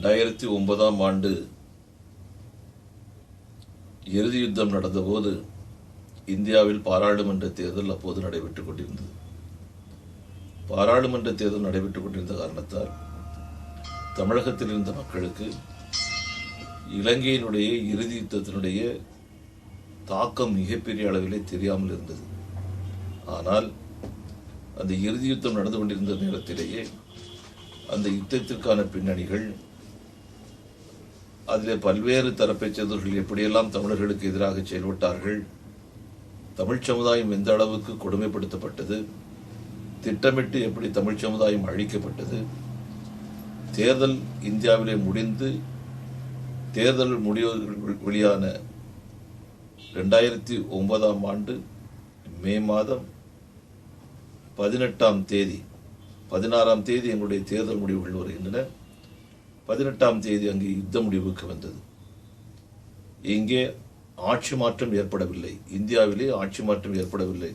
ரெண்டாயிரத்தி ஒன்பதாம் ஆண்டு இறுதி யுத்தம் நடந்தபோது இந்தியாவில் பாராளுமன்ற தேர்தல் அப்போது நடைபெற்றுக் கொண்டிருந்தது. பாராளுமன்ற தேர்தல் நடைபெற்றுக் கொண்டிருந்த காரணத்தால் தமிழகத்தில் இருந்த மக்களுக்கு இலங்கையினுடைய இறுதி யுத்தத்தினுடைய தாக்கம் மிகப்பெரிய அளவிலே தெரியாமல் இருந்தது. ஆனால் அந்த இறுதி யுத்தம் நடந்து கொண்டிருந்த நேரத்திலேயே அந்த யுத்தத்திற்கான பின்னணிகள் அதிலே பல்வேறு தரப்பைச் சேர்ந்தவர்கள் எப்படியெல்லாம் தமிழர்களுக்கு எதிராக செயல்பட்டார்கள்? தமிழ் சமுதாயம் எந்த அளவுக்கு கொடுமைப்படுத்தப்பட்டது? திட்டமிட்டு எப்படி தமிழ் சமுதாயம் அழிக்கப்பட்டது? தேர்தல் இந்தியாவிலே முடிந்து தேர்தல் முடிவு வெளியான ரெண்டாயிரத்தி ஒன்பதாம் ஆண்டு மே மாதம் பதினெட்டாம் தேதி பதினாறாம் தேதி எங்களுடைய தேர்தல் முடிவுகள் வருகின்றன. பதினெட்டாம் தேதி அங்கே யுத்த முடிவுக்கு வந்தது. இங்கே ஆட்சி மாற்றம் ஏற்படவில்லை. இந்தியாவிலே ஆட்சி மாற்றம் ஏற்படவில்லை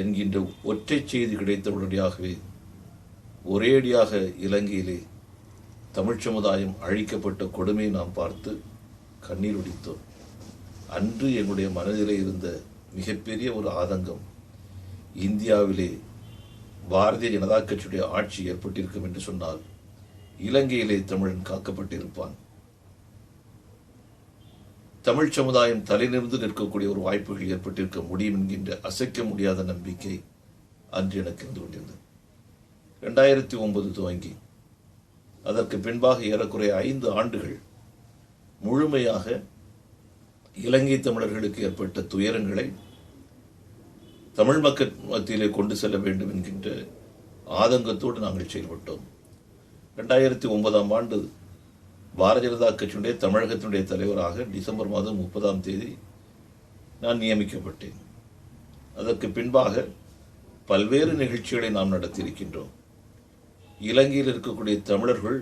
என்கின்ற ஒற்றை செய்தி கிடைத்த உடனடியாகவே ஒரேடியாக இலங்கையிலே தமிழ் சமுதாயம் அழிக்கப்பட்ட கொடுமையை நாம் பார்த்து கண்ணீர் வடித்தோம். அன்று என்னுடைய மனதிலே இருந்த மிகப்பெரிய ஒரு ஆதங்கம் இந்தியாவிலே பாரதிய ஜனதா கட்சியுடைய ஆட்சி ஏற்பட்டிருக்கும் என்று சொன்னால் இலங்கையிலே தமிழன் காக்கப்பட்டிருப்பான். தமிழ் சமுதாயம் தலைநிமிர்ந்து நிற்கக்கூடிய ஒரு வாய்ப்புகள் ஏற்பட்டிருக்க முடியும் என்கின்ற அசைக்க முடியாத நம்பிக்கை அன்று எனக்கு இருந்து கொண்டிருந்தது. ரெண்டாயிரத்தி ஒன்பது துவங்கி அதற்கு பின்பாக ஏறக்குறைய ஐந்து ஆண்டுகள் முழுமையாக இலங்கை தமிழர்களுக்கு ஏற்பட்ட துயரங்களை தமிழ் மக்கள் மத்தியிலே கொண்டு செல்ல வேண்டும் என்கின்ற ஆதங்கத்தோடு நாங்கள் செயல்பட்டோம். ரெண்டாயிரத்தி ஒன்பதாம் ஆண்டு பாரதிய ஜனதா கட்சியுடைய தமிழகத்தினுடைய தலைவராக டிசம்பர் மாதம் முப்பதாம் தேதி நான் நியமிக்கப்பட்டேன். அதற்கு பின்பாக பல்வேறு நிகழ்ச்சிகளை நாம் நடத்தியிருக்கின்றோம். இலங்கையில் இருக்கக்கூடிய தமிழர்கள்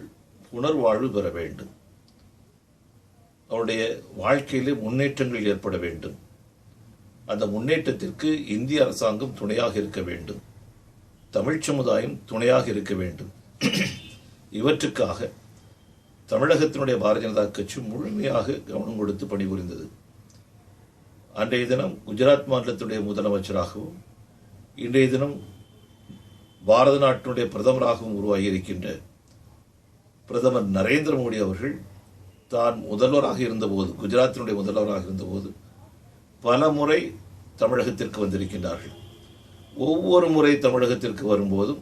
புனர்வாழ்வு பெற வேண்டும். அவருடைய வாழ்க்கையிலே முன்னேற்றங்கள் ஏற்பட வேண்டும். அந்த முன்னேற்றத்திற்கு இந்திய அரசாங்கம் துணையாக இருக்க வேண்டும். தமிழ் சமுதாயம் துணையாக இருக்க வேண்டும். இவற்றுக்காக தமிழகத்தினுடைய பாரதிய ஜனதா கட்சி முழுமையாக கவனம் கொடுத்து பணிபுரிந்தது. அன்றைய தினம் குஜராத் மாநிலத்துடைய முதலமைச்சராகவும் இன்றைய தினம் பாரத நாட்டினுடைய பிரதமராகவும் உருவாகி இருக்கின்ற பிரதமர் நரேந்திர மோடி அவர்கள் தான் முதல்வராக இருந்தபோது குஜராத்தினுடைய முதல்வராக இருந்தபோது பல முறை தமிழகத்திற்கு வந்திருக்கின்றார்கள். ஒவ்வொரு முறை தமிழகத்திற்கு வரும்போதும்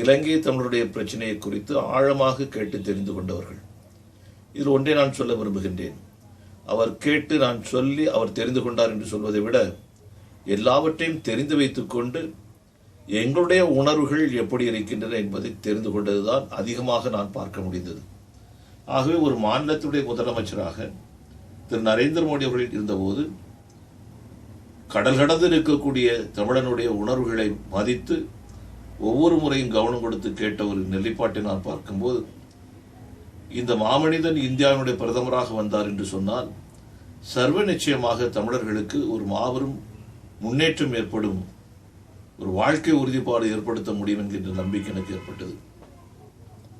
இலங்கை தமிழருடைய பிரச்சனையை குறித்து ஆழமாக கேட்டு தெரிந்து கொண்டவர்கள். இதில் ஒன்றை நான் சொல்ல விரும்புகின்றேன். அவர் கேட்டு நான் சொல்லி அவர் தெரிந்து கொண்டார் என்று சொல்வதை விட எல்லாவற்றையும் தெரிந்து வைத்துக்கொண்டு எங்களுடைய உணர்வுகள் எப்படி இருக்கின்றன என்பதை தெரிந்து கொண்டதுதான் அதிகமாக நான் பார்க்க முடிந்தது. ஆகவே ஒரு மாநிலத்துடைய முதலமைச்சராக திரு நரேந்திர மோடி அவர்கள் இருந்தபோது கடல் கடந்து இருக்கக்கூடிய தமிழனுடைய உணர்வுகளை மதித்து ஒவ்வொரு முறையும் கவனம் கொடுத்து கேட்ட ஒரு நிலைப்பாட்டை நான் பார்க்கும்போது இந்த மாமனிதன் இந்தியாவினுடைய பிரதமராக வந்தார் என்று சொன்னால் சர்வ நிச்சயமாக தமிழர்களுக்கு ஒரு மாபெரும் முன்னேற்றம் ஏற்படும் ஒரு வாழ்க்கை உறுதிப்பாடு ஏற்படுத்த முடியும் என்கின்ற நம்பிக்கை எனக்கு ஏற்பட்டது.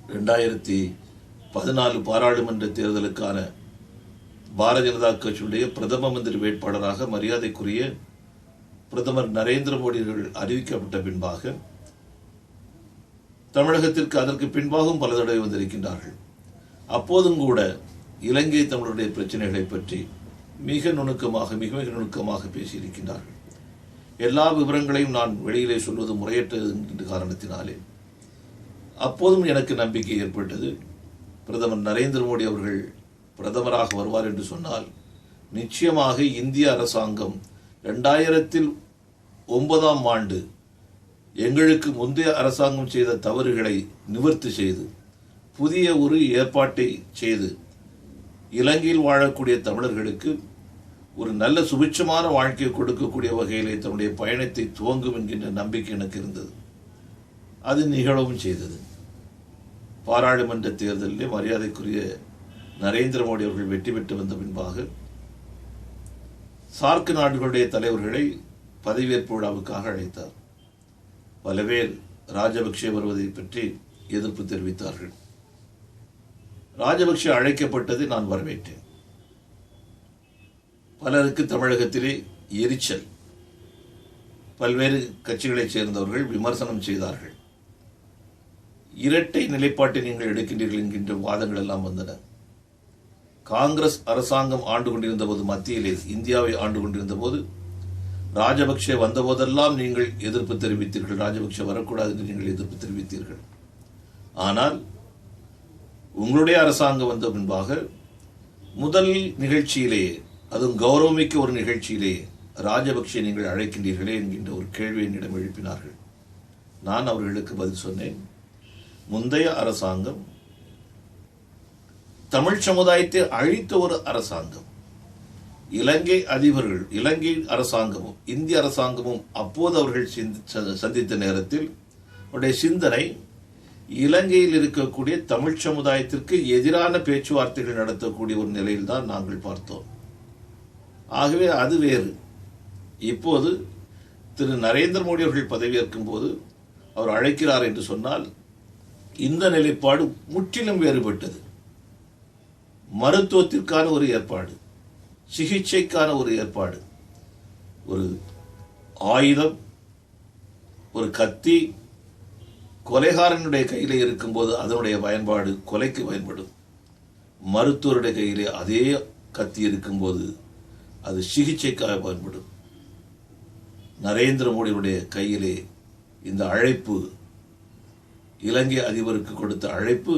ரெண்டாயிரத்தி பதினாலு பாராளுமன்ற தேர்தலுக்கான பாரதிய ஜனதா கட்சியுடைய பிரதம மந்திரி வேட்பாளராக மரியாதைக்குரிய பிரதமர் நரேந்திர மோடி அவர்கள் அறிவிக்கப்பட்ட பின்பாக தமிழகத்திற்கு அதற்கு பின்பாகவும் பல தடவை வந்திருக்கின்றார்கள். அப்போதும் கூட இலங்கை தமிழருடைய பிரச்சனைகளை பற்றி மிக நுணுக்கமாக மிக மிக நுணுக்கமாக பேசியிருக்கின்றார்கள். எல்லா விவரங்களையும் நான் வெளியிலே சொல்வது முறையற்றது என்கின்ற காரணத்தினாலே. அப்போதும் எனக்கு நம்பிக்கை ஏற்பட்டது. பிரதமர் நரேந்திர மோடி அவர்கள் பிரதமராக வருவார் என்று சொன்னால் நிச்சயமாக இந்திய அரசாங்கம் ரெண்டாயிரத்தில் ஒன்பதாம் ஆண்டு எங்களுக்கு முந்தைய அரசாங்கம் செய்த தவறுகளை நிவர்த்தி செய்து புதிய ஒரு ஏற்பாட்டை செய்து இலங்கையில் வாழக்கூடிய தமிழர்களுக்கு ஒரு நல்ல சுபிட்சமான வாழ்க்கையை கொடுக்கக்கூடிய வகையிலே தன்னுடைய பயணத்தை துவங்கும் என்கின்ற நம்பிக்கை எனக்கு இருந்தது. அது நிகழவும் செய்தது. பாராளுமன்ற தேர்தலிலே மரியாதைக்குரிய நரேந்திர மோடி அவர்கள் வெற்றி பெற்று வந்த பின்பாக சார்க் நாடுகளுடைய தலைவர்களை பதவியேற்பு விழாவுக்காக அழைத்தார். பலவேர் ராஜபக்சே வருவதை பற்றி எதிர்ப்பு தெரிவித்தார்கள். ராஜபக்ஷ அழைக்கப்பட்டது நான் வரவேற்றேன். பலருக்கு தமிழகத்திலே எரிச்சல். பல்வேறு கட்சிகளைச் சேர்ந்தவர்கள் விமர்சனம் செய்தார்கள். இரட்டை நிலைப்பாட்டை நீங்கள் எடுக்கின்றீர்கள் என்கின்ற வாதங்கள் எல்லாம் வந்தன. காங்கிரஸ் அரசாங்கம் ஆண்டு கொண்டிருந்த போது மத்தியிலே இந்தியாவை ஆண்டு கொண்டிருந்த போது ராஜபக்ஷ வந்தபோதெல்லாம் நீங்கள் எதிர்ப்பு தெரிவித்தீர்கள். ராஜபக்ஷ வரக்கூடாது என்று நீங்கள் எதிர்ப்பு தெரிவித்தீர்கள். ஆனால் உங்களுடைய அரசாங்கம் வந்த பின்பாக முதல் நிகழ்ச்சியிலேயே அதுவும் கௌரவமிக்க ஒரு நிகழ்ச்சியிலேயே ராஜபக்சே நீங்கள் அழைக்கின்றீர்களே என்கின்ற ஒரு கேள்வி என்னிடம் எழுப்பினார்கள். நான் அவர்களுக்கு பதில் சொன்னேன். முந்தைய அரசாங்கம் தமிழ் சமுதாயத்தை அழித்த ஒரு அரசாங்கம். இலங்கை அதிபர்கள் இலங்கை அரசாங்கமும் இந்திய அரசாங்கமும் அப்போது அவர்கள் சிந்தி- ச- சந்தித்த நேரத்தில் அவருடைய சிந்தனை இலங்கையில் இருக்கக்கூடிய தமிழ் சமுதாயத்திற்கு எதிரான பேச்சுவார்த்தைகள் நடத்தக்கூடிய ஒரு நிலையில்தான் நாங்கள் பார்த்தோம். ஆகவே அது வேறு. இப்போது திரு நரேந்திர மோடி அவர்கள் பதவியேற்கும் போது அவர் அழைக்கிறார் என்று சொன்னால் இந்த நிலைப்பாடு முற்றிலும் வேறுபட்டது. மருத்துவத்திற்கான ஒரு ஏற்பாடு. சிகிச்சைக்கான ஒரு ஏற்பாடு. ஒரு ஆயுதம் ஒரு கத்தி கொலைகாரனுடைய கையில் இருக்கும்போது அதனுடைய பயன்பாடு கொலைக்கு பயன்படும். மருத்துவருடைய கையிலே அதே கத்தி இருக்கும்போது அது சிகிச்சைக்காக பயன்படும். நரேந்திர மோடியுடைய கையிலே இந்த அழைப்பு இலங்கை அதிபருக்கு கொடுத்த அழைப்பு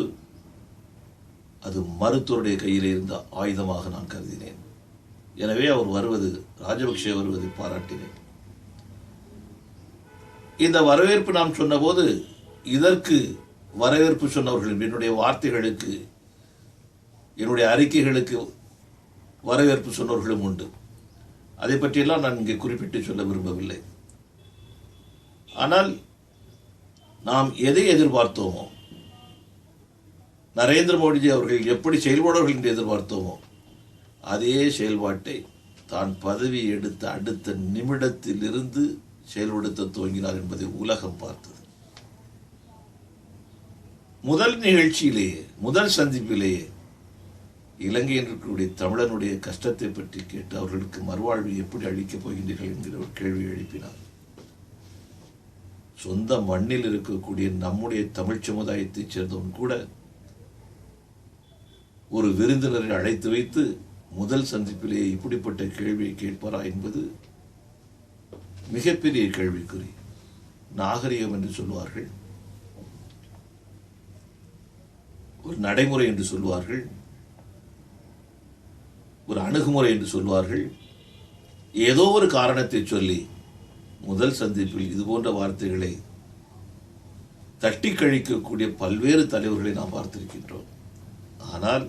அது மருத்துவருடைய கையிலே இருந்த ஆயுதமாக நான் கருதினேன். எனவே அவர் வருவது ராஜபக்ஷே வருவதை பாராட்டினேன். இந்த வரவேற்பு நாம் சொன்னபோது இதற்கு வரவேற்பு சொன்னவர்கள் என்னுடைய வார்த்தைகளுக்கு என்னுடைய அறிக்கைகளுக்கு வரவேற்பு சொன்னவர்களும் உண்டு. அதை பற்றியெல்லாம் நான் இங்கே குறிப்பிட்டு சொல்ல விரும்பவில்லை. ஆனால் நாம் எதை எதிர்பார்த்தோமோ நரேந்திர மோடிஜி அவர்கள் எப்படி செயல்படுவார்கள் என்று எதிர்பார்த்தோமோ அதே செயல்பாட்டை தான் பதவி எடுத்த அடுத்த நிமிடத்திலிருந்து செயல்படுத்த துவங்கினார் என்பதை உலகம் பார்த்தது. முதல் நிகழ்ச்சியிலேயே முதல் சந்திப்பிலேயே இலங்கையில் இருக்கக்கூடிய தமிழனுடைய கஷ்டத்தை பற்றி கேட்டு அவர்களுக்கு மறுவாழ்வு எப்படி அளிக்கப் போகின்றீர்கள் என்கிற ஒரு கேள்வி எழுப்பினார். சொந்த மண்ணில் இருக்கக்கூடிய நம்முடைய தமிழ் சமுதாயத்தைச் சேர்ந்தவன் கூட ஒரு விருந்தினரை அழைத்து வைத்து முதல் சந்திப்பிலேயே இப்படிப்பட்ட கேள்வியை கேட்பாரா என்பது மிகப்பெரிய கேள்விக்குறி. நாகரிகம் என்று சொல்வார்கள். ஒரு நடைமுறை என்று சொல்வார்கள். ஒரு அணுகுமுறை என்று சொல்வார்கள். ஏதோ ஒரு காரணத்தை சொல்லி முதல் சந்திப்பில் இது போன்ற வார்த்தைகளை தட்டி கழிக்கக்கூடிய பல்வேறு தலைவர்களை நாம் பார்த்திருக்கின்றோம். ஆனால்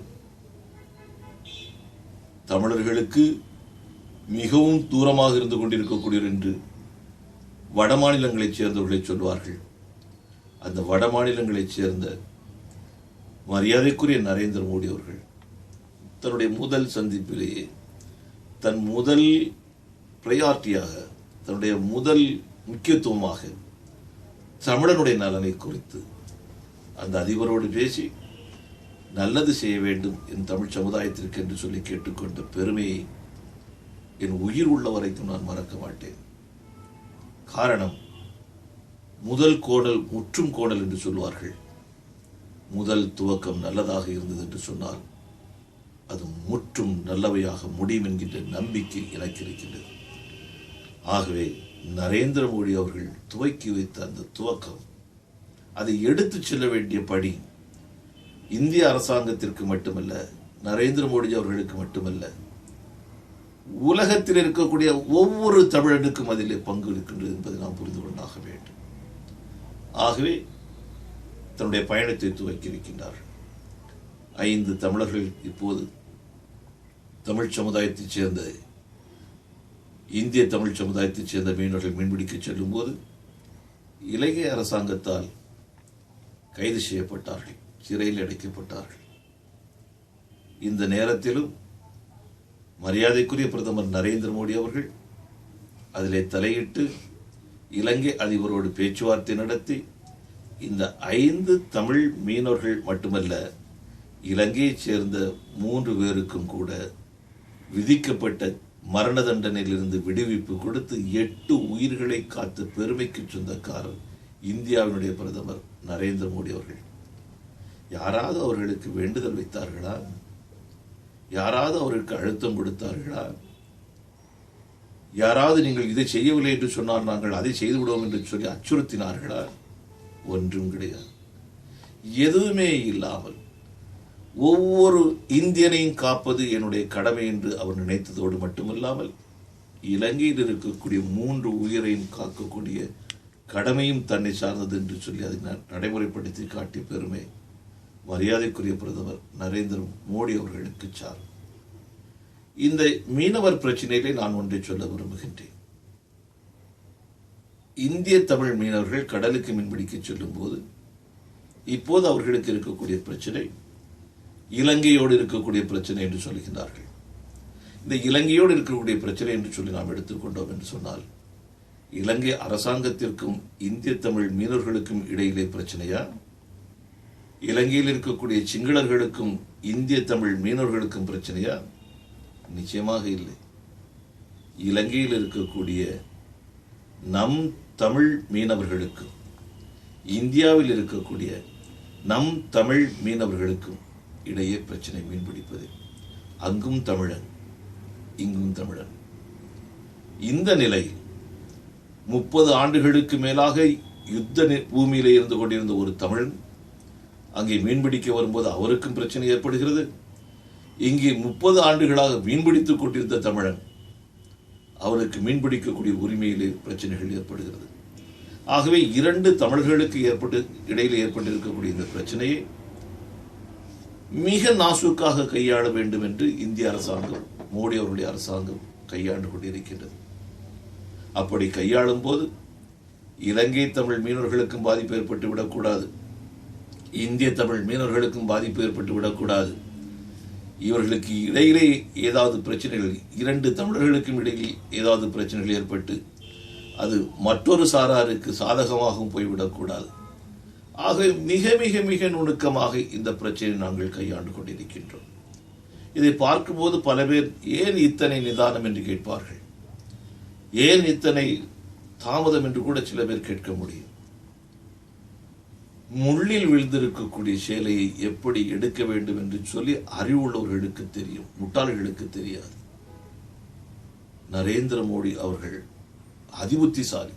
தமிழர்களுக்கு மிகவும் தூரமாக இருந்து கொண்டிருக்கக்கூடியவர் என்று வட மாநிலங்களைச் சேர்ந்தவர்களை சொல்வார்கள். அந்த வட மாநிலங்களைச் சேர்ந்த மரியாதைக்குரிய நரேந்திர மோடி அவர்கள் தன்னுடைய முதல் சந்திப்பிலேயே தன் முதல் ப்ரையாரிட்டியாக தன்னுடைய முதல் முக்கியத்துவமாக தமிழனுடைய நலனை குறித்து அந்த அதிபரோடு பேசி நல்லது செய்ய வேண்டும் என் தமிழ் சமுதாயத்திற்கு என்று சொல்லி கேட்டுக்கொண்ட பெருமையை என் உயிர் உள்ள வரைக்கும் நான் மறக்க மாட்டேன். காரணம் முதல் கோடல் முற்றும் கோடல் என்று சொல்வார்கள். முதல் துவக்கம் நல்லதாக இருந்தது என்று சொன்னால் அது முற்றும் நல்லவையாக முடியும் என்கின்ற நம்பிக்கை எனக்கு இருக்கின்றது. ஆகவே நரேந்திர மோடி அவர்கள் துவக்கி வைத்த அந்த துவக்கம் அதை எடுத்துச் செல்ல வேண்டிய படி இந்திய அரசாங்கத்திற்கு மட்டுமல்ல நரேந்திர மோடி அவர்களுக்கு மட்டுமல்ல உலகத்தில் இருக்கக்கூடிய ஒவ்வொரு தமிழனுக்கும் அதிலே பங்கு இருக்கின்றது என்பதை நாம் புரிந்து கொண்டாக வேண்டும். ஆகவே தன்னுடைய பயணத்தை துவக்கி இருக்கின்றார்கள் ஐந்து தமிழர்கள் இப்போது தமிழ் சமுதாயத்தைச் சேர்ந்த இந்திய தமிழ் சமுதாயத்தைச் சேர்ந்த மீனவர்கள் மீன்பிடிக்க செல்லும்போது இலங்கை அரசாங்கத்தால் கைது செய்யப்பட்டார்கள். சிறையில் அடைக்கப்பட்டார்கள். இந்த நேரத்திலும் மரியாதைக்குரிய பிரதமர் நரேந்திர மோடி அவர்கள் அதிலே தலையிட்டு இலங்கை அதிபரோடு பேச்சுவார்த்தை நடத்தி இந்த ஐந்து தமிழ் மீனவர்கள் மட்டுமல்ல இலங்கையைச் சேர்ந்த மூன்று பேருக்கும் கூட விதிக்கப்பட்ட மரண தண்டனையிலிருந்து விடுவிப்பு கொடுத்து எட்டு உயிர்களை காத்த பெருமைக்கு சொந்தக்காரர் இந்தியாவினுடைய பிரதமர் நரேந்திர மோடி அவர்கள். யாராவது அவர்களுக்கு வேண்டுதல் வைத்தார்களா? யாராவது அவர்களுக்கு அழுத்தம் கொடுத்தார்களா? யாராவது நீங்கள் இதை செய்யவில்லை என்று சொன்னால் நாங்கள் அதை செய்து விடுவோம் என்று சொல்லி அச்சுறுத்தினார்களா? ஒன்றும் கிடையாது. எதுவுமே இல்லாமல் ஒவ்வொரு இந்தியனையும் காப்பது என்னுடைய கடமை என்று அவர் நினைத்ததோடு மட்டுமல்லாமல் இலங்கையில் இருக்கக்கூடிய மூன்று உயிரையும் காக்கக்கூடிய கடமையும் தன்னை சார்ந்தது என்று சொல்லி அதை நடைமுறைப்படுத்தி காட்டிய பெருமை மரியாதைக்குரிய பிரதமர் நரேந்திர மோடி அவர்களுக்கு சாரும் இந்த மீனவர் பிரச்சனையிலே நான் ஒன்றை சொல்ல விரும்புகின்றேன். இந்திய தமிழ் மீனவர்கள் கடலுக்கு மீன்பிடிக்க செல்லும் போது இப்போது அவர்களுக்கு இருக்கக்கூடிய பிரச்சனை இலங்கையோடு இருக்கக்கூடிய பிரச்சனை என்று சொல்கின்றார்கள். இந்த இலங்கையோடு இருக்கக்கூடிய பிரச்சனை என்று சொல்லி நாம் எடுத்துக்கொண்டோம் என்று சொன்னால் இலங்கை அரசாங்கத்திற்கும் இந்திய தமிழ் மீனவர்களுக்கும் இடையிலே பிரச்சனையா? இலங்கையில் இருக்கக்கூடிய சிங்களர்களுக்கும் இந்திய தமிழ் மீனவர்களுக்கும் பிரச்சனையா? நிச்சயமாக இல்லை. இலங்கையில் இருக்கக்கூடிய நம் தமிழ் மீனவர்களுக்கும் இந்தியாவில் இருக்கக்கூடிய நம் தமிழ் மீனவர்களுக்கும் இடையே பிரச்சனை மீன்பிடிப்பது. அங்கும் தமிழன் இங்கும் தமிழன். இந்த நிலை முப்பது ஆண்டுகளுக்கு மேலாக யுத்த நி- பூமியிலே இருந்து கொண்டிருந்த ஒரு தமிழன் அங்கே மீன்பிடிக்க வரும்போது அவருக்கும் பிரச்சனை ஏற்படுகிறது. இங்கே முப்பது ஆண்டுகளாக மீன்பிடித்துக் கொண்டிருந்த தமிழன் அவருக்கு மீன்பிடிக்கக்கூடிய உரிமையிலே பிரச்சனைகள் ஏற்படுகிறது. ஆகவே இரண்டு தமிழர்களுக்கு ஏற்பட்டு இடையில் ஏற்பட்டிருக்கக்கூடிய இந்த பிரச்சனையை மிக நாசூக்காக கையாள வேண்டும் என்று இந்திய அரசாங்கம் மோடி அவருடைய அரசாங்கம் கையாண்டு கொண்டிருக்கின்றது. அப்படி கையாளும் போது இலங்கை தமிழ் மீனவர்களுக்கும் பாதிப்பு ஏற்பட்டு விடக்கூடாது இந்திய தமிழ் மீனவர்களுக்கும் பாதிப்பு ஏற்பட்டு விடக்கூடாது. இவர்களுக்கு இடையிலே ஏதாவது பிரச்சனைகள் இரண்டு தமிழர்களுக்கும் இடையில் ஏதாவது பிரச்சனைகள் ஏற்பட்டு அது மற்றொரு சாராருக்கு சாதகமாகவும் போய்விடக்கூடாது. ஆக மிக மிக மிக நுணுக்கமாக இந்த பிரச்சனையை நாங்கள் கையாண்டு கொண்டிருக்கின்றோம். இதை பார்க்கும்போது பல பேர் ஏன் இத்தனை நிதானம் என்று கேட்பார்கள்? ஏன் இத்தனை தாமதம் என்று கூட சில பேர் கேட்க முடியும்? முள்ளில் விழுந்திருக்கக்கூடிய சேலையை எப்படி எடுக்க வேண்டும் என்று சொல்லி அறிவுள்ளவர்களுக்கு தெரியும். முட்டாள்களுக்கு தெரியாது. நரேந்திர மோடி அவர்கள் அதிபுத்திசாலி.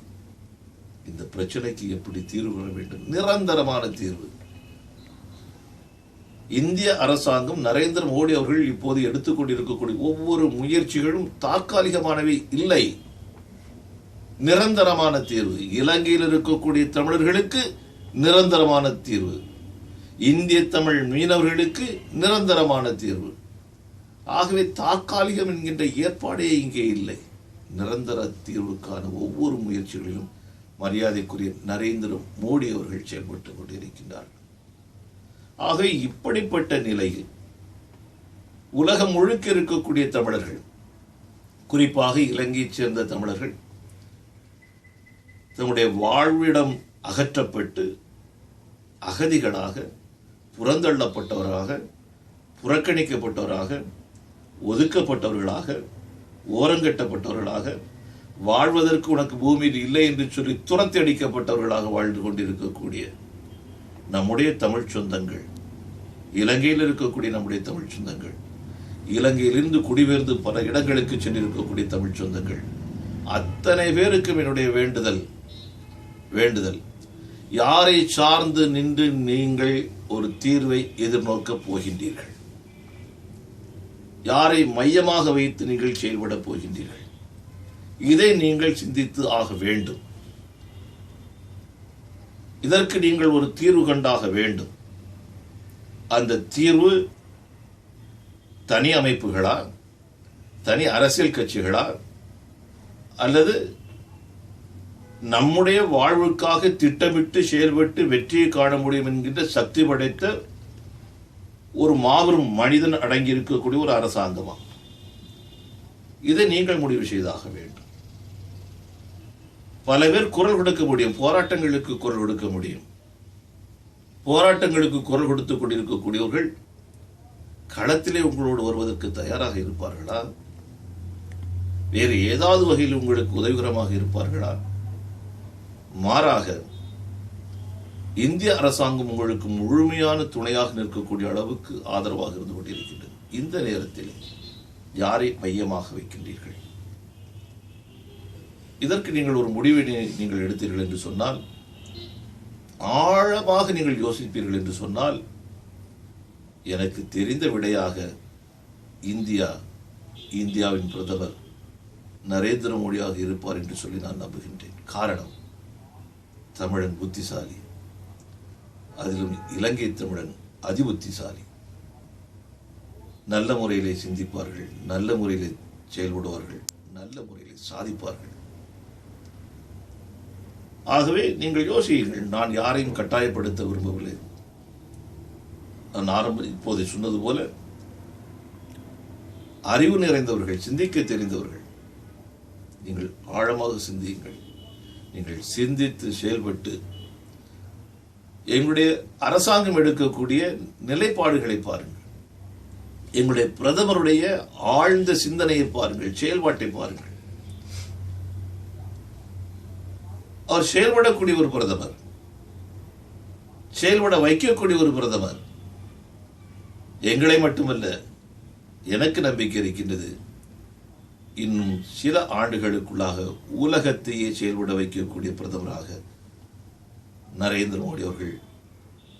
இந்த பிரச்சனைக்கு எப்படி தீர்வு காண வேண்டும்? நிரந்தரமான தீர்வு. இந்திய அரசாங்கம் நரேந்திர மோடி அவர்கள் இப்போது எடுத்துக்கொண்டிருக்கக்கூடிய ஒவ்வொரு முயற்சிகளும் தற்காலிகமானவை இல்லை. நிரந்தரமான தீர்வு. இலங்கையில் இருக்கக்கூடிய தமிழர்களுக்கு நிரந்தரமான தீர்வு. இந்திய தமிழ் மீனவர்களுக்கு நிரந்தரமான தீர்வு. ஆகவே தற்காலிகம் என்கின்ற ஏற்பாடே இங்கே இல்லை. நிரந்தர தீர்வுக்கான ஒவ்வொரு முயற்சிகளிலும் மரியாதைக்குரிய நரேந்திர மோடி அவர்கள் செயல்பட்டுக் கொண்டிருக்கின்றார்கள். ஆகவே இப்படிப்பட்ட நிலையில் உலகம் முழுக்க இருக்கக்கூடிய தமிழர்கள் குறிப்பாக இலங்கையைச் சேர்ந்த தமிழர்கள் தம்முடைய வாழ்விடம் அகற்றப்பட்டு அகதிகளாக புறந்தள்ளப்பட்டவராக புறக்கணிக்கப்பட்டவராக ஒதுக்கப்பட்டவர்களாக ஓரங்கட்டப்பட்டவர்களாக வாழ்வதற்கு உனக்கு பூமியில் இல்லை என்று சொல்லி துரத்தி அடிக்கப்பட்டவர்களாக வாழ்ந்து கொண்டிருக்கக்கூடிய நம்முடைய தமிழ் சொந்தங்கள். இலங்கையில் இருக்கக்கூடிய நம்முடைய தமிழ் சொந்தங்கள். இலங்கையிலிருந்து குடிபெயர்ந்து பல இடங்களுக்கு சென்றிருக்கக்கூடிய தமிழ் சொந்தங்கள். அத்தனை பேருக்கும் என்னுடைய வேண்டுதல் வேண்டுதல். யாரை சார்ந்து நின்று நீங்கள் ஒரு தீர்வை எதிர்நோக்கப் போகின்றீர்கள்? யாரை மையமாக வைத்து நீங்கள் செயல்படப் போகின்றீர்கள்? இதை நீங்கள் சிந்தித்து ஆக வேண்டும். இதற்கு நீங்கள் ஒரு தீர்வு கண்டாக வேண்டும். அந்த தீர்வு தனி அமைப்புகளா தனி அரசியல் கட்சிகளா அல்லது நம்முடைய வாழ்வுக்காக திட்டமிட்டு செயல்பட்டு வெற்றியை காண முடியும் என்கின்ற சக்தி படைத்த ஒரு மாபெரும் மனிதன் அடங்கியிருக்கக்கூடிய ஒரு அரசாங்கமாக இதை நீங்கள் முடிவு செய்தாக வேண்டும். பல பேர் குரல் கொடுக்க முடியும் போராட்டங்களுக்கு குரல் கொடுக்க முடியும். போராட்டங்களுக்கு குரல் கொடுத்து கொண்டிருக்கக்கூடியவர்கள் களத்திலே உங்களோடு வருவதற்கு தயாராக இருப்பார்களா? வேறு ஏதாவது வகையில் உங்களுக்கு உதவிகரமாக இருப்பார்களா? மாறாக இந்திய அரசாங்கம் உங்களுக்கு முழுமையான துணையாக நிற்கக்கூடிய அளவுக்கு ஆதரவாக இருந்து கொண்டிருக்கின்றது. இந்த நேரத்தில் யாரை மையமாக வைக்கின்றீர்கள்? இதற்கு நீங்கள் ஒரு முடிவை நீங்கள் எடுத்தீர்கள் என்று சொன்னால் ஆழமாக நீங்கள் யோசிப்பீர்கள் என்று சொன்னால் எனக்கு தெரிந்த விடையாக இந்தியா இந்தியாவின் பிரதமர் நரேந்திர மோடியாக இருப்பார் என்று சொல்லி நான் நம்புகின்றேன். காரணம் தமிழன் புத்திசாலி. அதிலும் இலங்கை தமிழன் அதிபுத்திசாலி. நல்ல முறையிலே சிந்திப்பார்கள் நல்ல முறையிலே செயல்படுவார்கள் நல்ல முறையிலே சாதிப்பார்கள். ஆகவே நீங்கள் யோசியுங்கள் நான் யாரையும் கட்டாயப்படுத்த விரும்பவில்லை. நான் ஆரம்ப இப்போதை சொன்னது போல அறிவு நிறைந்தவர்கள் சிந்திக்க தெரிந்தவர்கள் நீங்கள் ஆழமாக சிந்தியுங்கள். நீங்கள் சிந்தித்து செயல்பட்டு எங்களுடைய அரசாங்கம் எடுக்கக்கூடிய நிலைப்பாடுகளை பாருங்கள். எங்களுடைய பிரதமருடைய ஆழ்ந்த சிந்தனையை பாருங்கள் செயல்பாட்டை பாருங்கள். அவர் செயல்படக்கூடிய ஒரு பிரதமர் செயல்பட வைக்கக்கூடிய ஒரு பிரதமர். எங்களை மட்டுமல்ல எனக்கு நம்பிக்கை இருக்கின்றது. இன்னும் சில ஆண்டுகளுக்குள்ளாக உலகத்தையே செயல்பட வைக்கக்கூடிய பிரதமராக நரேந்திர மோடி அவர்கள்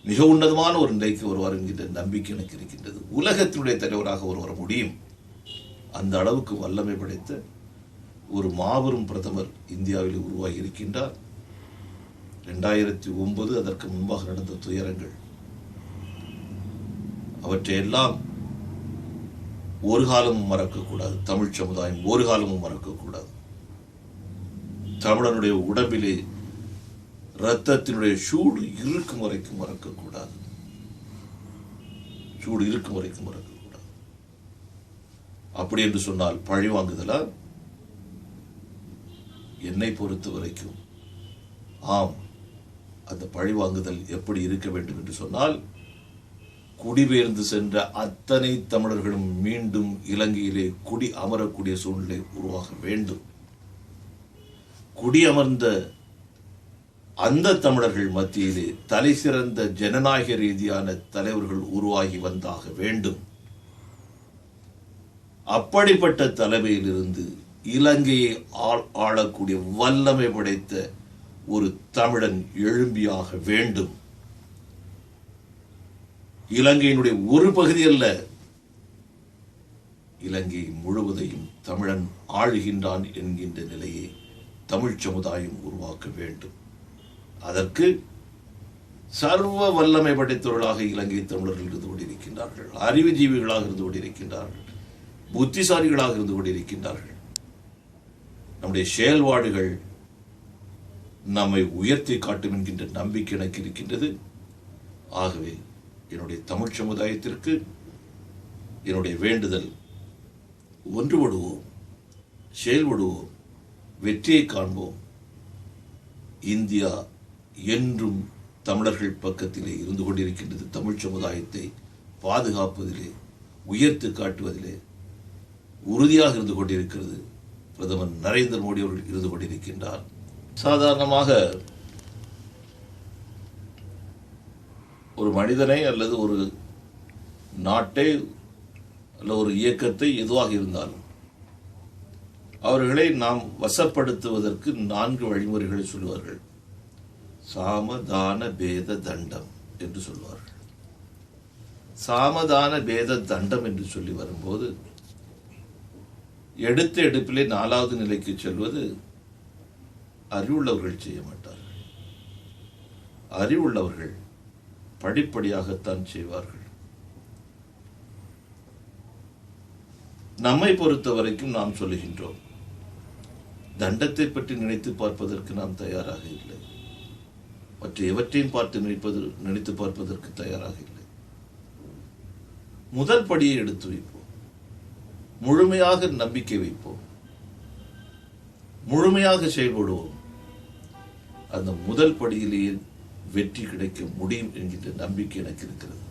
மிக உன்னதமான ஒரு நிலைக்கு வருவார் என்கின்ற நம்பிக்கை எனக்கு இருக்கின்றது. உலகத்தினுடைய தலைவராக ஒரு வர முடியும். அந்த அளவுக்கு வல்லமை படைத்த ஒரு மாபெரும் பிரதமர் இந்தியாவில் உருவாகி இருக்கின்றார். ரெண்டாயிரத்தி ஒன்பது அதற்கு முன்பாக நடந்த துயரங்கள் அவற்றையெல்லாம் ஒரு காலமும் மறக்கக்கூடாது. தமிழ் சமுதாயம் ஒரு காலமும் மறக்கக்கூடாது. தமிழனுடைய உடம்பிலே ரத்தத்தினுடைய சூடு இருக்கும் வரைக்கும் மறக்கக்கூடாது. சூடு இருக்கும் வரைக்கும் மறக்கக்கூடாது. அப்படி என்று சொன்னால் பழி வாங்குதலா என்னை பொறுத்த வரைக்கும் ஆம் அந்த பழி வாங்குதல் எப்படி இருக்க வேண்டும் என்று சொன்னால் குடிபெயர்ந்து சென்ற அத்தனை தமிழர்களும் மீண்டும் இலங்கையிலே குடி அமரக்கூடிய சூழ்நிலை உருவாக வேண்டும். குடியமர்ந்த அந்த தமிழர்கள் மத்தியிலே தலை சிறந்த ஜனநாயக ரீதியான தலைவர்கள் உருவாகி வந்தாக வேண்டும். அப்படிப்பட்ட தலைமையிலிருந்து இலங்கையை ஆள் ஆளக்கூடிய வல்லமை படைத்த ஒரு தமிழன் எழும்பியாக வேண்டும். இலங்கையினுடைய ஒரு பகுதி அல்ல. இலங்கை முழுவதையும் தமிழன் ஆழ்கின்றான் என்கின்ற நிலையை தமிழ் சமுதாயம் உருவாக்க வேண்டும். அதற்கு சர்வ வல்லமை படைத்தவர்களாக இலங்கை தமிழர்கள் இருந்து கொண்டிருக்கின்றார்கள். அறிவுஜீவிகளாக இருந்து கொண்டிருக்கின்றார்கள். புத்திசாலிகளாக இருந்து கொண்டிருக்கின்றார்கள். நம்முடைய செயல்பாடுகள் நம்மை உயர்த்தி காட்டும் என்கின்ற நம்பிக்கை எனக்கு இருக்கின்றது. ஆகவே என்னுடைய தமிழ் சமுதாயத்திற்கு என்னுடைய வேண்டுதல் ஒன்றுபடுவோம் செயல்படுவோம் வெற்றியை காண்போம். இந்தியா என்றும் தமிழர்கள் பக்கத்திலே இருந்து கொண்டிருக்கின்றது. தமிழ் சமுதாயத்தை பாதுகாப்பதிலே உயர்த்து காட்டுவதிலே உறுதியாக இருந்து கொண்டிருக்கிறது. பிரதமர் நரேந்திர மோடி அவர்கள் இருந்து கொண்டிருக்கின்றார். சாதாரணமாக ஒரு மனிதனை அல்லது ஒரு நாட்டை அல்ல ஒரு இயக்கத்தை எதுவாக இருந்தாலும் அவர்களை நாம் வசப்படுத்துவதற்கு நான்கு வழிமுறைகளை சொல்வார்கள் சாமதான பேத தண்டம் என்று சொல்வார்கள். சாமதான பேத தண்டம் என்று சொல்லி வரும்போது எடுத்த எடுப்பிலே நாலாவது நிலைக்கு செல்வது அறிவுள்ளவர்கள் செய்ய மாட்டார்கள். அறிவுள்ளவர்கள் படிப்படியாகத்தான் செய்வார்கள். நம்மை பொறுத்த வரைக்கும் நாம் சொல்லுகின்றோம் தண்டத்தை பற்றி நினைத்து பார்ப்பதற்கு நாம் தயாராக இல்லை. மற்ற எவற்றையும் பார்த்து நினைப்பது நினைத்து பார்ப்பதற்கு தயாராக இல்லை. முதல் படியை எடுத்து வைப்போம். முழுமையாக நம்பிக்கை வைப்போம். முழுமையாக செயல்படுவோம். அந்த முதல் படியிலேயே வெற்றி கிடைக்க முடியும் என்கின்ற நம்பிக்கை எனக்கு இருக்கிறது.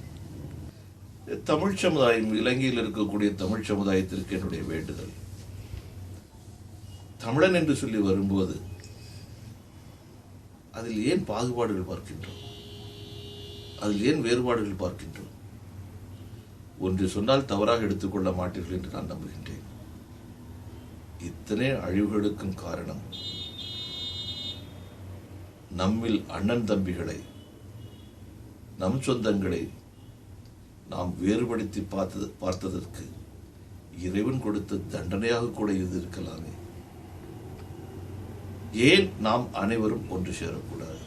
தமிழ் சமுதாயம் இலங்கையில் இருக்கக்கூடிய தமிழ் சமுதாயத்திற்கு என்னுடைய வேண்டுதல். தமிழன் என்று சொல்லி வரும்போது அதில் ஏன் பாகுபாடுகள் பார்க்கின்றோம்? அதில் ஏன் வேறுபாடுகள் பார்க்கின்றோம்? ஒன்று சொன்னால் தவறாக எடுத்துக்கொள்ள மாட்டீர்கள் என்று நான் நம்புகின்றேன். இத்தனை அழிவுகளுக்கும் காரணம் நம்மில் அண்ணன் தம்பிகளை நம் சொந்தங்களை நாம் வேறுபடுத்தி பார்த்தது பார்த்ததற்கு இறைவன் கொடுத்த தண்டனையாக கூட இது இருக்கலாமே ஏன் நாம் அனைவரும் ஒன்று சேரக்கூடாது?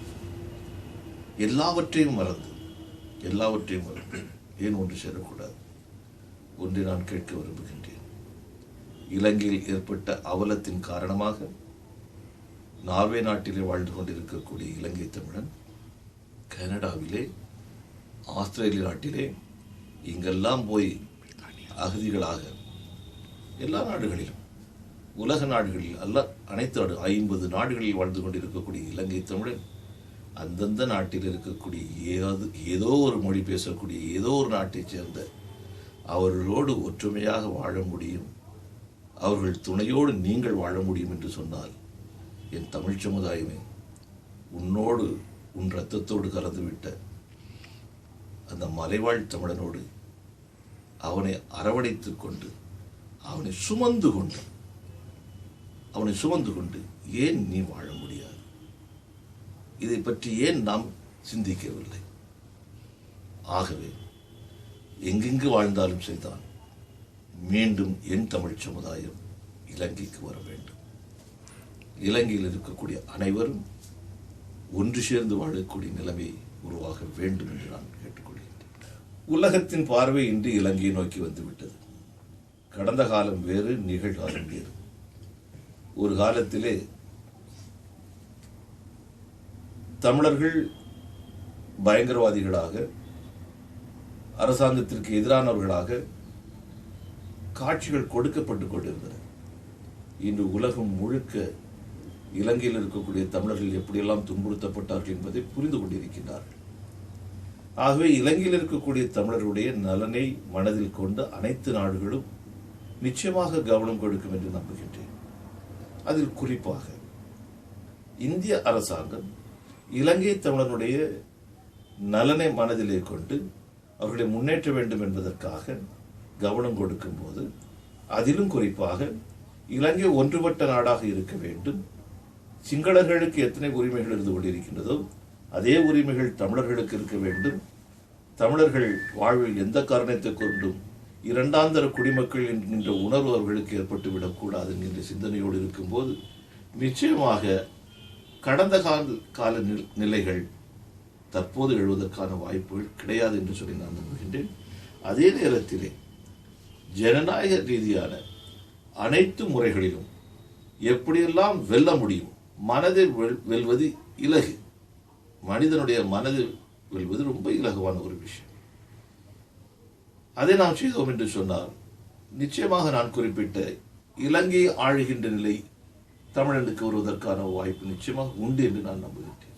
எல்லாவற்றையும் மறந்து எல்லாவற்றையும் மறந்து ஏன் ஒன்று சேரக்கூடாது? ஒன்றை நான் கேட்க விரும்புகின்றேன். இலங்கையில் ஏற்பட்ட அவலத்தின் காரணமாக நார்வே நாட்டிலே வாழ்ந்து கொண்டிருக்கக்கூடிய இலங்கை தமிழன் கனடாவிலே ஆஸ்திரேலிய நாட்டிலே இங்கெல்லாம் போய் அகதிகளாக எல்லா நாடுகளிலும் உலக நாடுகளில் அல்ல அனைத்து நாடு ஐம்பது நாடுகளில் வாழ்ந்து கொண்டிருக்கக்கூடிய இலங்கை தமிழன் அந்தந்த நாட்டில் இருக்கக்கூடிய ஏதாவது ஏதோ ஒரு மொழி பேசக்கூடிய ஏதோ ஒரு நாட்டைச் சேர்ந்த அவர்களோடு ஒற்றுமையாக வாழ முடியும் அவர்கள் துணையோடு நீங்கள் வாழ முடியும் என்று சொன்னால் என் தமிழ் சமுதாயமே உன்னோடு உன் ரத்தத்தோடு கலந்துவிட்ட அந்த மலைவாழ் தமிழனோடு அவனை அரவணைத்து கொண்டு அவனை சுமந்து கொண்டு அவனை சுமந்து கொண்டு ஏன் நீ வாழ முடியாது? இதை பற்றி ஏன் நாம் சிந்திக்கவில்லை? ஆகவே எங்கெங்கு வாழ்ந்தாலும் சரிதான் மீண்டும் என் தமிழ் சமுதாயம் இலங்கைக்கு வர வேண்டும். இலங்கையில் இருக்கக்கூடிய அனைவரும் ஒன்று சேர்ந்து வாழக்கூடிய நிலைமை உருவாக வேண்டும் என்று நான் கேட்டுக்கொள்கின்றேன். உலகத்தின் பார்வை இன்று இலங்கையை நோக்கி வந்துவிட்டது. கடந்த காலம் வேறு நிகழ்காலம் வேறு. ஒரு காலத்திலே தமிழர்கள் பயங்கரவாதிகளாக அரசாங்கத்திற்கு எதிரானவர்களாக காட்சிகள் கொடுக்கப்பட்டு கொண்டிருந்தன. இன்று உலகம் முழுக்க இலங்கையில் இருக்கக்கூடிய தமிழர்கள் எப்படியெல்லாம் துன்புறுத்தப்பட்டார்கள் என்பதை புரிந்து கொண்டிருக்கின்றார்கள். ஆகவே இலங்கையில் இருக்கக்கூடிய தமிழர்களுடைய நலனை மனதில் கொண்டு அனைத்து நாடுகளும் நிச்சயமாக கவனம் கொடுக்கும் என்று நம்புகின்றேன். அதில் குறிப்பாக இந்திய அரசாங்கம் இலங்கை தமிழனுடைய நலனை மனதிலே கொண்டு அவர்களை முன்னேற்ற வேண்டும் என்பதற்காக கவனம் கொடுக்கும் போது அதிலும் குறிப்பாக இலங்கை ஒன்றுபட்ட நாடாக இருக்க வேண்டும். சிங்களர்களுக்கு எத்தனை உரிமைகள் இருந்து கொண்டிருக்கின்றதோ அதே உரிமைகள் தமிழர்களுக்கு இருக்க வேண்டும். தமிழர்கள் வாழ்வில் எந்த காரணத்தை கொண்டும் இரண்டாந்தர குடிமக்கள் என்கின்ற உணர்வு அவர்களுக்கு ஏற்பட்டு விடக்கூடாது என்கின்ற சிந்தனையோடு இருக்கும்போது நிச்சயமாக கடந்த கால கால நில்- நிலைகள் தற்போது எழுவதற்கான வாய்ப்புகள் கிடையாது என்று சொல்லி நான் நம்புகின்றேன். அதே நேரத்திலே ஜனநாயக ரீதியான அனைத்து முறைகளிலும் எப்படியெல்லாம் வெல்ல முடியும் மனதை வெல்- வெல்வது இலகு. மனிதனுடைய மனதை வெல்வது ரொம்ப இலகுவான ஒரு விஷயம். அதை நாம் செய்தோம் என்று சொன்னால் நிச்சயமாக நான் குறிப்பிட்ட இலங்கையை ஆழுகின்ற நிலை தமிழனுக்கு வருவதற்கான வாய்ப்பு நிச்சயமாக உண்டு என்று நான் நம்புகிறேன்